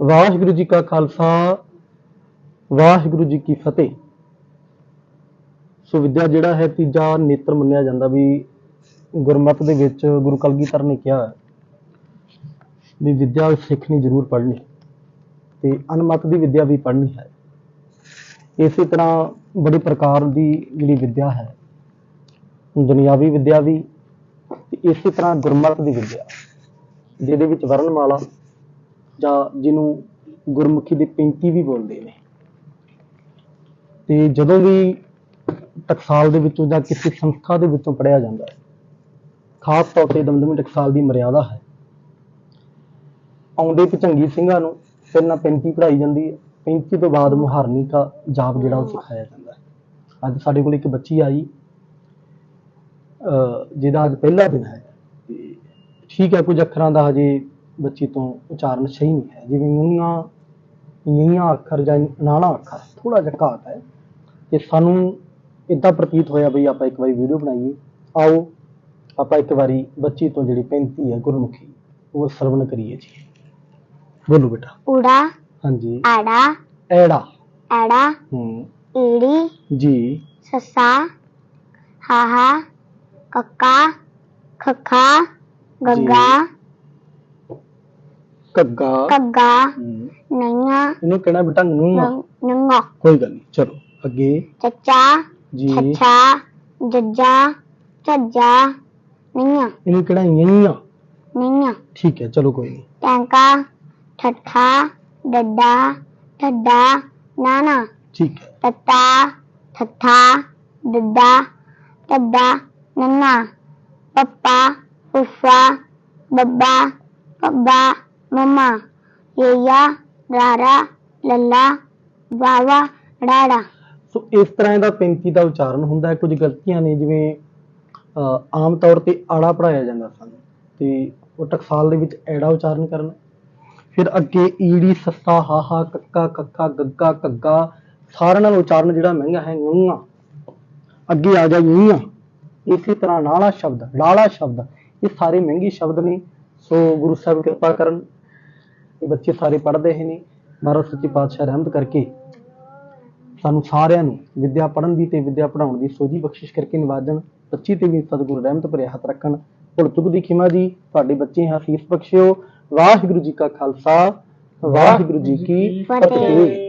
ਵਾਹਿਗੁਰੂ ਜੀ ਕਾ ਖਾਲਸਾ, ਵਾਹਿਗੁਰੂ ਜੀ ਕੀ ਫਤਿਹ। ਸੋ ਵਿਦਿਆ ਜਿਹੜਾ ਹੈ ਤੀਜਾ ਨੇਤਰ ਮੰਨਿਆ ਜਾਂਦਾ ਵੀ ਗੁਰਮਤ ਦੇ ਵਿੱਚ ਗੁਰੂ ਕਲਗੀਧਰ ਨੇ ਕਿਹਾ ਵੀ ਵਿਦਿਆ ਸਿੱਖਣੀ ਜ਼ਰੂਰ ਪੜ੍ਹਨੀ ਤੇ ਅਨਮਤ ਦੀ ਵਿਦਿਆ ਵੀ ਪੜ੍ਹਨੀ ਹੈ। ਇਸੇ ਤਰ੍ਹਾਂ ਬੜੇ ਪ੍ਰਕਾਰ ਦੀ ਜਿਹੜੀ ਵਿਦਿਆ ਹੈ, ਦੁਨਿਆਵੀ ਵਿਦਿਆ ਵੀ ਤੇ ਇਸੇ ਤਰ੍ਹਾਂ ਗੁਰਮਤ ਦੀ ਵਿਦਿਆ, ਜਿਹਦੇ ਵਿੱਚ ਵਰਣਮਾਲਾ ਜਾਂ ਜਿਹਨੂੰ ਗੁਰਮੁਖੀ ਦੇ 35 ਵੀ ਬੋਲਦੇ ਨੇ। ਤੇ ਜਦੋਂ ਵੀ ਟਕਸਾਲ ਦੇ ਵਿੱਚੋਂ ਜਾਂ ਕਿਸੇ ਸੰਸਥਾ ਦੇ ਵਿੱਚੋਂ ਪੜਿਆ ਜਾਂਦਾ ਹੈ, ਖਾਸ ਤੌਰ ਤੇ ਦਮਦਮੀ ਟਕਸਾਲ ਦੀ ਮਰਿਆਦਾ ਹੈ। ਆਉਂਦੇ ਭਚੰਗੀ ਸਿੰਘਾਂ ਨੂੰ ਪਹਿਲਾਂ 35 ਪੜਾਈ ਜਾਂਦੀ ਹੈ 35 ਤੋਂ ਬਾਅਦ ਮੁਹਾਰਨੀ ਦਾ ਜਾਪ ਜਿਹੜਾ ਉਹ ਸਿਖਾਇਆ ਜਾਂਦਾ ਹੈ। ਅੱਜ ਸਾਡੇ ਕੋਲ ਇੱਕ ਬੱਚੀ ਆਈ, ਅਹ ਜਿਹਦਾ ਅੱਜ ਪਹਿਲਾ ਦਿਨ ਹੈ। ਤੇ ਠੀਕ ਹੈ, ਕੁਝ ਅੱਖਰਾਂ ਦਾ ਹਜੇ ਬੱਚੀ ਤੋਂ ਉਚਾਰਨ ਸਹੀ ਨਹੀਂ ਹੈ। ਜਿਵੇਂ ਨੂੰਆਂ ਨੀਆਂ ਅੱਖਰ ਜਾਂ ਨਾਣਾ ਅੱਖਰ ਥੋੜਾ ਜਿਹਾ ਘਾਟ ਹੈ। ਤੇ ਸਾਨੂੰ ਇਦਾਂ ਪ੍ਰਤੀਤ ਹੋਇਆ ਬਈ ਆਪਾਂ ਇੱਕ ਵਾਰੀ ਵੀਡੀਓ ਬਣਾਈਏ। ਆਓ ਆਪਾਂ ਇੱਕ ਵਾਰੀ ਬੱਚੀ ਤੋਂ ਜਿਹੜੀ 35 ਹੈ ਗੁਰਮੁਖੀ ਉਹ ਸਰਵਣ ਕਰੀਏ ਜੀ। ਬੋਲੋ ਬੇਟਾ। ਉੜਾ ਹਾਂਜੀ। ਆੜਾ ਐੜਾ। ਐੜਾ ਹੂੰ। ਈੜੀ ਜੀ। ਸੱਸਾ ਹਾਹਾ ਕੱਕਾ ਖੱਖਾ ਗੱਗਾ। ಕಗ್ಗ ಕಗ್ಗ ನಂಗ ಇನ್ನು ಕನ್ನಡ ಬಿಟ್ಟಂಗ ನಂಗ ನಂಗ ಹೋಯ್ಗಲಿ ಚರು ಅಗ್ಗಿ ಚಚ್ಚ ಜಿ ಚಚ್ಚ ಜಜ್ಜ ಚಜ್ಜ ನಂಗ ಇನ್ನು ಕನ್ನಡ ನಂಗ ನಂಗ ठीक है चलो कोई नहीं टैंका ठट्ठा डड्डा ठड्डा नाना ठीक है तत्ता ठट्ठा डड्डा डड्डा नन्ना पप्पा फुफ्फा बब्बा बब्बा ਪੱਪਾ ਫੁੱਫਾ ਰਾਰਾ ਲੱਲਾ ਵਾਵਾ ਡਾੜਾ ਸੋ ਇਸ ਤਰ੍ਹਾਂ ਇਹਦਾ 35 ਦਾ ਉਚਾਰਨ ਹੁੰਦਾ ਹੈ। ਕੁਝ ਗਲਤੀਆਂ ਨੇ ਜਿਵੇਂ ਅਹ, ਆਮ ਤੌਰ ਤੇ ਆੜਾ ਪੜਾਇਆ ਜਾਂਦਾ ਸਾਨੂੰ ਤੇ ਉਹ ਟਕਸਾਲ ਦੇ ਵਿੱਚ ਐੜਾ ਉਚਾਰਨ ਕਰਨਾ। ਫਿਰ ਅੱਗੇ ਈੜੀ ਸੱਸਾ ਹਾਹਾ ਕੱਕਾ ਕੱਕਾ ਗੱਗਾ ਕੱਗਾ ਸਾਰਿਆਂ ਨਾਲ ਉਚਾਰਨ ਜਿਹੜਾ ਮਹਿੰਗਾ ਹੈ ਨੂੰਆਂ ਅੱਗੇ ਆ ਜਾ ਯੂਆਂ ਇਸੇ ਤਰ੍ਹਾਂ ਨਾਲਾ ਸ਼ਬਦ ਲਾਲਾ ਸ਼ਬਦ ਇਹ ਸਾਰੇ ਮਹਿੰਗੇ ਸ਼ਬਦ ਨੇ। ਸੋ ਗੁਰੂ ਸਾਹਿਬ ਕਿਰਪਾ ਕਰਨ। ਇਹ ਬੱਚੇ ਸਾਰੇ ਪੜ੍ਹਦੇ ਹੀ ਨੇ ਮਹਾਰਾਜ ਸੱਚੇ ਪਾਤਸ਼ਾਹ ਰਹਿਮਤ ਕਰਕੇ ਸਾਨੂੰ ਸਾਰਿਆਂ ਨੂੰ ਵਿਦਿਆ ਪੜ੍ਹਨ ਦੀ ਤੇ ਵਿਦਿਆ ਪੜ੍ਹਾਉਣ ਦੀ ਸੋਝੀ ਬਖਸ਼ਿਸ਼ ਕਰਕੇ ਨਿਵਾਜਣ ਬੱਚੀ ਤੇ ਵੀ ਸਤਿਗੁਰੂ ਰਹਿਮਤ ਭਰਿਆ ਹੱਥ ਰੱਖਣ। ਭੁੱਲ ਚੁੱਕ ਦੀ ਖਿਮਾ ਜੀ ਤੁਹਾਡੇ ਬੱਚੇ ਹਫੀਸ ਬਖਸ਼ਿਓ। ਵਾਹਿਗੁਰੂ ਜੀ ਕਾ ਖਾਲਸਾ ਵਾਹਿਗੁਰੂ ਜੀ ਕੀ ਫਤਿਹ।